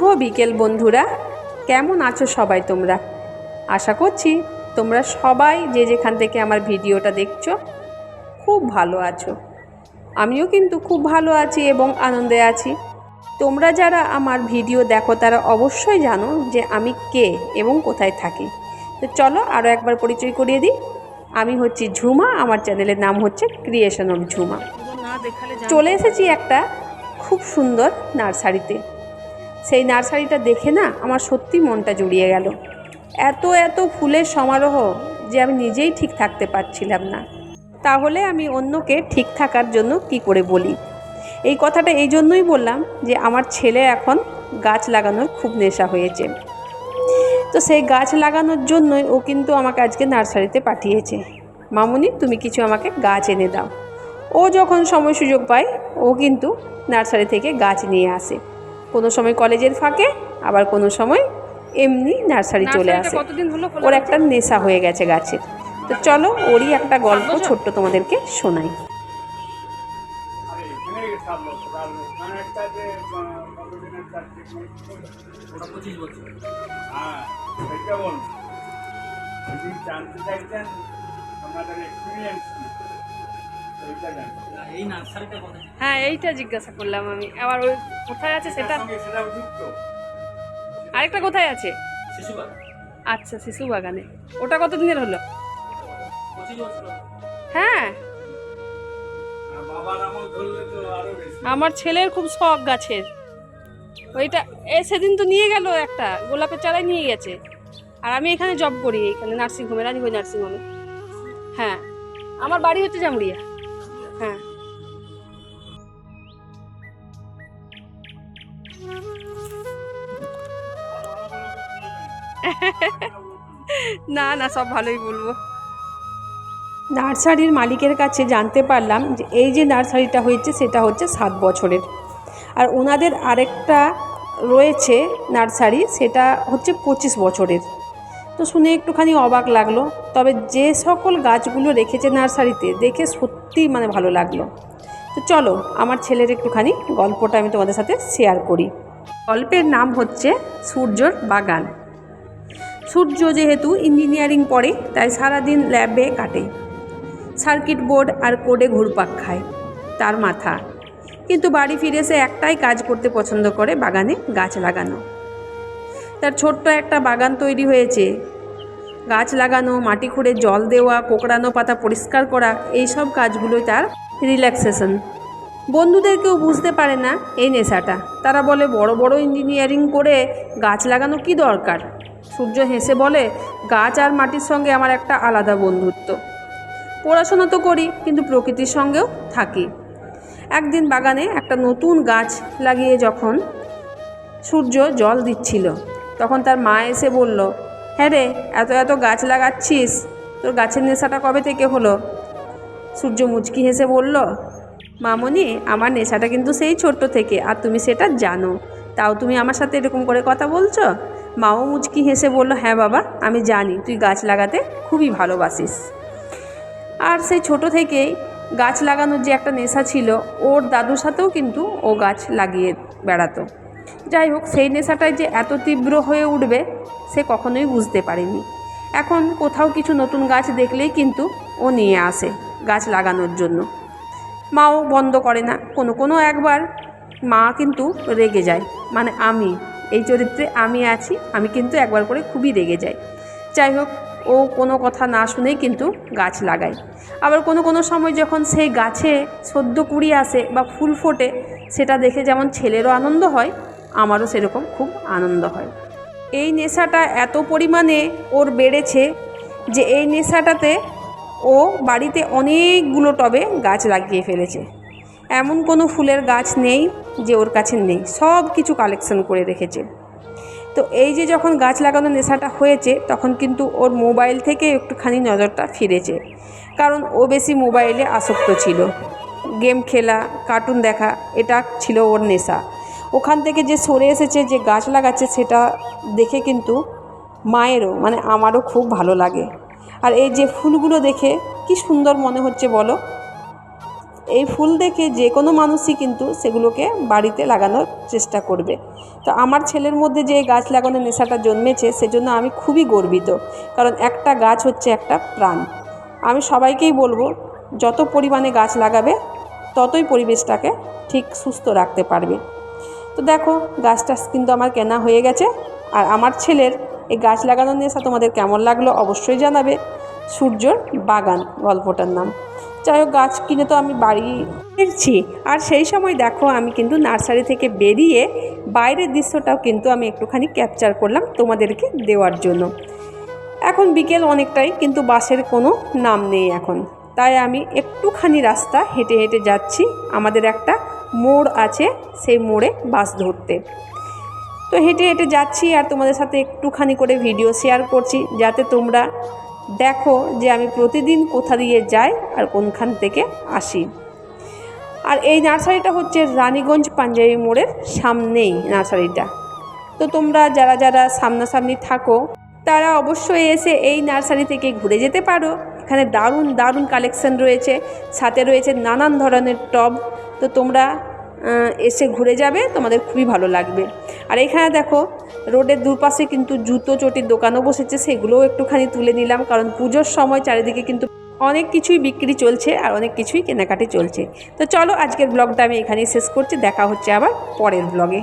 শুভ বিকেল বন্ধুরা। কেমন আছো সবাই তোমরা? আশা করছি তোমরা সবাই যে যেখান থেকে আমার ভিডিওটা দেখছ খুব ভালো আছো। আমিও কিন্তু খুব ভালো আছি এবং আনন্দে আছি। তোমরা যারা আমার ভিডিও দেখো তারা অবশ্যই জানো যে আমি কে এবং কোথায় থাকি। তো চলো আরও একবার পরিচয় করিয়ে দিই। আমি হচ্ছি ঝুমা আমার চ্যানেলের নাম হচ্ছে ক্রিয়েশন অফ ঝুমা। চলে এসেছি একটা খুব সুন্দর নার্সারিতে। সেই নার্সারিটা দেখে না আমার সত্যি মনটা জুড়িয়ে গেল। এত এত ফুলের সমারোহ যে আমি নিজেই ঠিক থাকতে পারছিলাম না। তাহলে আমি অন্যকে ঠিক থাকার জন্য কি করে বলি? এই কথাটা এই জন্যই বললাম যে আমার ছেলে এখন গাছ লাগানোর খুব নেশা হয়েছে। তো সেই গাছ লাগানোর জন্যই ও কিন্তু আমাকে আজকে নার্সারিতে পাঠিয়েছে। মামুনি, তুমি কিছু আমাকে গাছ এনে দাও। ও যখন সময় সুযোগ পায়, ও কিন্তু নার্সারি থেকে গাছ নিয়ে আসে। কোনো সময় কলেজের ফাঁকে আবার কোনো সময় এমনি নার্সারি চলে আসে। কতদিন হলো খোলা ওর একটা নেশা হয়ে গেছে গাছের তো চলো ওরই একটা গল্প ছোট্ট তোমাদেরকে শোনাই। জানতে চাইছেন আপনাদের এক্সপিরিয়েন্স হ্যাঁ এইটা জিজ্ঞাসা করলাম আমি। আবার ওই কোথায় আছে সেটা? আরেকটা কোথায় আছে? আচ্ছা শিশু বাগানে। ওটা কতদিনের হলো? হ্যাঁ। আমার ছেলের খুব শখ গাছের। ওইটা, এ সেদিন তো নিয়ে গেল একটা, গোলাপের চারাই নিয়ে গেছে। আর আমি এখানে জব করি এখানে নার্সিংহোমে রানীগঞ্জ নার্সিংহোমে হ্যাঁ। আমার বাড়ি হচ্ছে জামুড়িয়া। না না, সব ভালোই বলব। নার্সারির মালিকের কাছে জানতে পারলাম যে এই যে নার্সারিটা হয়েছে, সেটা হচ্ছে সাত বছরের। আর ওনাদের আরেকটা রয়েছে নার্সারি, সেটা হচ্ছে পঁচিশ বছরের। তো শুনে একটুখানি অবাক লাগল। তবে যে সকল গাছগুলো রেখেছে নার্সারিতে, দেখে সত্যিই মানে ভালো লাগল। তো চলো, আমার ছেলের একটুখানি গল্পটা আমি তোমাদের সাথে শেয়ার করি। গল্পের নাম হচ্ছে সূর্যর বাগান। সূর্য যেহেতু ইঞ্জিনিয়ারিং পড়ে, তাই সারাদিন ল্যাবে কাটে। সার্কিট বোর্ড আর কোডে ঘুরপাক খায়, তার মাথা। কিন্তু বাড়ি ফিরে সে একটাই কাজ করতে পছন্দ করে বাগানে গাছ লাগানো। তার ছোট্ট একটা বাগান তৈরি হয়েছে গাছ লাগানো, মাটি খুঁড়ে জল দেওয়া, কোকড়ানো পাতা পরিষ্কার করা এই সব কাজগুলোই তার রিল্যাক্সেশন বন্ধুদের কেউ বুঝতে পারে না এই নেশাটা। তারা বলে, বড় বড় ইঞ্জিনিয়ারিং করে গাছ লাগানো কি দরকার? সূর্য হেসে বলে, গাছ আর মাটির সঙ্গে আমার একটা আলাদা বন্ধুত্ব। পড়াশোনা তো করি, কিন্তু প্রকৃতির সঙ্গেও থাকি। একদিন বাগানে একটা নতুন গাছ লাগিয়ে যখন সূর্য জল দিচ্ছিল, তখন তার মা এসে বলল হ্যাঁ রে, এত এত গাছ লাগাচ্ছিস। তোর গাছের নেশাটা কবে থেকে হলো? সূর্য মুচকি হেসে বলল, মামনি, আমার নেশাটা কিন্তু সেই ছোট্ট থেকে, আর তুমি সেটা জানো। তাও তুমি আমার সাথে এরকম করে কথা বলছো? মাও মুচকি হেসে বলল হ্যাঁ বাবা, আমি জানি, তুই গাছ লাগাতে খুবই ভালোবাসিস। আর সেই ছোট থেকেই গাছ লাগানোর যে একটা নেশা ছিল, ওর দাদুর সাথেও কিন্তু ও গাছ লাগিয়ে বেড়াতো। যাই হোক, সেই নেশাটাই যে এত তীব্র হয়ে উঠবে সে কখনোই বুঝতে পারেনি। এখন কোথাও কিছু নতুন গাছ দেখলেই কিন্তু ও নিয়ে আসে গাছ লাগানোর জন্য। মাও বন্ধ করে না, কোনো কোনো একবার মা কিন্তু রেগে যায়। মানে আমি, এই চরিত্রে আমি আছি, আমি কিন্তু একবার করে খুবই রেগে যাই। যাই হোক, ও কোনো কথা না শুনেই কিন্তু গাছ লাগায়। আবার কোনো কোনো সময় যখন সেই গাছে সদ্য কুড়ি আসে বা ফুল ফোটে, সেটা দেখে যেমন ছেলেরও আনন্দ হয়, আমারও সেরকম খুব আনন্দ হয়। এই নেশাটা এত পরিমাণে ওর বেড়েছে যে এই নেশাটাতে ও বাড়িতে অনেকগুলো টবে গাছ লাগিয়ে ফেলেছে। এমন কোনো ফুলের গাছ নেই যে ওর কাছে নেই, সব কিছু কালেকশন করে রেখেছে। তো এই যে যখন গাছ লাগানোর নেশাটা হয়েছে, তখন কিন্তু ওর মোবাইল থেকে একটুখানি নজরটা ফিরেছে। কারণ ও বেশি মোবাইলে আসক্ত ছিল। গেম খেলা কার্টুন দেখা, এটা ছিল ওর নেশা। ওখান থেকে যে সরে এসেছে, যে গাছ লাগাচ্ছে সেটা দেখে কিন্তু মায়েরও মানে আমারও খুব ভালো লাগে। আর এই যে ফুলগুলো দেখে কি সুন্দর মনে হচ্ছে বলো? এই ফুল দেখে যে কোনো মানুষই কিন্তু সেগুলোকে বাড়িতে লাগানোর চেষ্টা করবে। তো আমার ছেলের মধ্যে যে গাছ লাগানোর নেশাটা জন্মেছে, সেজন্য আমি খুবই গর্বিত। কারণ একটা গাছ হচ্ছে একটা প্রাণ। আমি সবাইকেই বলব, যত পরিমাণে গাছ লাগাবে, ততই পরিবেশটাকে ঠিক সুস্থ রাখতে পারবে। তো দেখো গাছটা কিন্তু আমার কেনা হয়ে গেছে। আর আমার ছেলের এই গাছ লাগানোর নেশা তোমাদের কেমন লাগল অবশ্যই জানাবে। সূর্যর বাগান, গল্পটার নাম। যাই হোক, গাছ কিনে তো আমি বাড়ি ফিরছি। আর সেই সময় দেখো, আমি কিন্তু নার্সারি থেকে বেরিয়ে বাইরের দৃশ্যটাও কিন্তু আমি একটুখানি ক্যাপচার করলাম তোমাদেরকে দেওয়ার জন্য। এখন বিকেল অনেকটাই, কিন্তু বাসের কোনো নাম নেই এখন। তাই আমি একটুখানি রাস্তা হেঁটে হেঁটে যাচ্ছি। আমাদের একটা মোড় আছে, সেই মোড়ে বাস ধরতে। তো হেঁটে হেঁটে যাচ্ছি আর তোমাদের সাথে একটুখানি করে ভিডিও শেয়ার করছি, যাতে তোমরা দেখো যে আমি প্রতিদিন কোথা দিয়ে যাই আর কোনখান থেকে আসি। আর এই নার্সারিটা হচ্ছে রানীগঞ্জ পাঞ্জাবি মোড়ের সামনেই নার্সারিটা। তো তোমরা যারা যারা সামনাসামনি থাকো, তারা অবশ্যই এসে এই নার্সারি থেকে ঘুরে যেতে পারো। এখানে দারুণ দারুণ কালেকশন রয়েছে। সাথে রয়েছে নানান ধরনের টব। তো তোমরা এসে ঘুরে যাবে, তোমাদের খুবই ভালো লাগবে। আর এখানে দেখো, রোডের দুপাশে কিন্তু জুতো চটির দোকানও বসেছে, সেগুলোও একটুখানি তুলে নিলাম, কারণ পুজোর সময় চারিদিকে কিন্তু অনেক কিছুই বিক্রি চলছে আর অনেক কিছুই কেনাকাটি চলছে। তো চলো, আজকের ব্লগটা আমি এখানেই শেষ করছি, দেখা হচ্ছে আবার পরের ব্লগে